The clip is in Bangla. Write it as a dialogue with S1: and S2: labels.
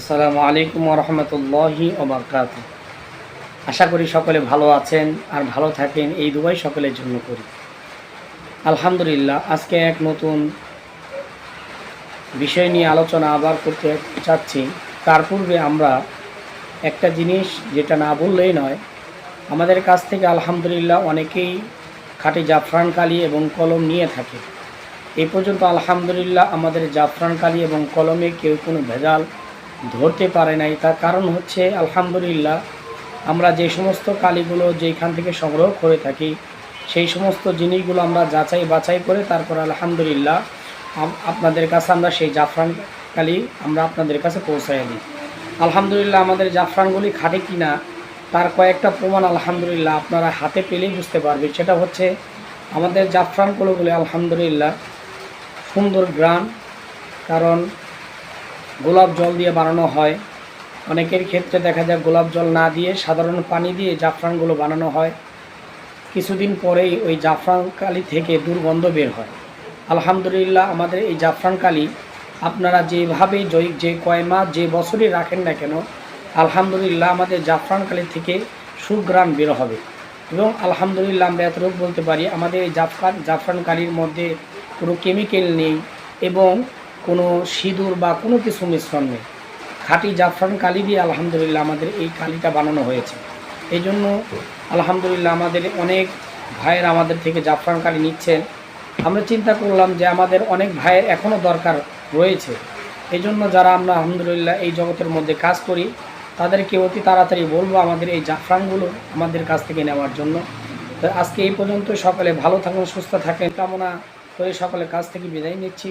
S1: আসসালামু আলাইকুম রহমতুল্লাহি ওবরকাত আশা করি সকলে ভালো আছেন আর ভালো থাকেন, এই দুবাই সকলের জন্য করি। আলহামদুলিল্লাহ, আজকে এক নতুন বিষয় নিয়ে আলোচনা আবার করতে চাচ্ছি। তার পূর্বে আমরা একটা জিনিস যেটা না বললেই নয়, আমাদের কাছ থেকে আলহামদুলিল্লাহ অনেকেই খাঁটি জাফরান কালি এবং কলম নিয়ে থাকে। এই পর্যন্ত আলহামদুলিল্লাহ আমাদের জাফরান কালি এবং কলমে কেউ কোনো ভেজাল ধরতে পারে নাই। তার কারণ হচ্ছে, আলহামদুলিল্লাহ, আমরা যে সমস্ত কালিগুলো যেখান থেকে সংগ্রহ করে থাকি, সেই সমস্ত জিনিসগুলো আমরা যাচাই বাছাই করে তারপর আলহামদুলিল্লাহ আপনাদের কাছে আমরা সেই জাফরান কালি আমরা আপনাদের কাছে পৌঁছাই দিই। আলহামদুলিল্লাহ, আমাদের জাফরানগুলি খাটে কিনা, তার কয়েকটা প্রমাণ আলহামদুলিল্লাহ আপনারা হাতে পেলেই বুঝতে পারবেন। সেটা হচ্ছে, আমাদের জাফরানগুলোগুলি আলহামদুলিল্লাহ সুন্দর গ্রান কারণ গোলাপ জল দিয়ে বানানো হয়। অনেকের ক্ষেত্রে দেখা যায় গোলাপ জল না দিয়ে সাধারণ পানি দিয়ে জাফরানগুলো বানানো হয়। কিছুদিন পরেই ওই জাফরান কালি থেকে দুর্গন্ধ বের হয়। আলহামদুলিল্লাহ, আমাদের এই জাফরান কালি আপনারা যেভাবে যে কয় মাস, যে বছরই রাখেন না কেন, আলহামদুলিল্লাহ আমাদের জাফরান কালি থেকে সুগ্রাম বের হবে। এবং আলহামদুলিল্লাহ আমরা এতটুকু বলতে পারি, আমাদের এই জাফরান জাফরান কালির মধ্যে কোনো কেমিক্যাল নেই এবং কোনো সিঁদুর বা কোনো কিছু মিশ্রণ নেই। খাঁটি জাফরান কালি দিয়ে আলহামদুলিল্লাহ আমাদের এই কালিটা বানানো হয়েছে। এই জন্য আলহামদুলিল্লাহ আমাদের অনেক ভাইয়ের আমাদের থেকে জাফরান কালি নিচ্ছেন। আমরা চিন্তা করলাম যে আমাদের অনেক ভাইয়ের এখনও দরকার রয়েছে। এই জন্য যারা আমরা আলহামদুলিল্লাহ এই জগতের মধ্যে কাজ করি, তাদেরকে অতি তাড়াতাড়ি বলব আমাদের এই জাফরানগুলো আমাদের কাছ থেকে নেওয়ার জন্য। তো আজকে এই পর্যন্ত সকালে ভালো থাকুন, সুস্থ থাকেন। কামনা করে সকলের কাছ থেকে বিদায় নিচ্ছি।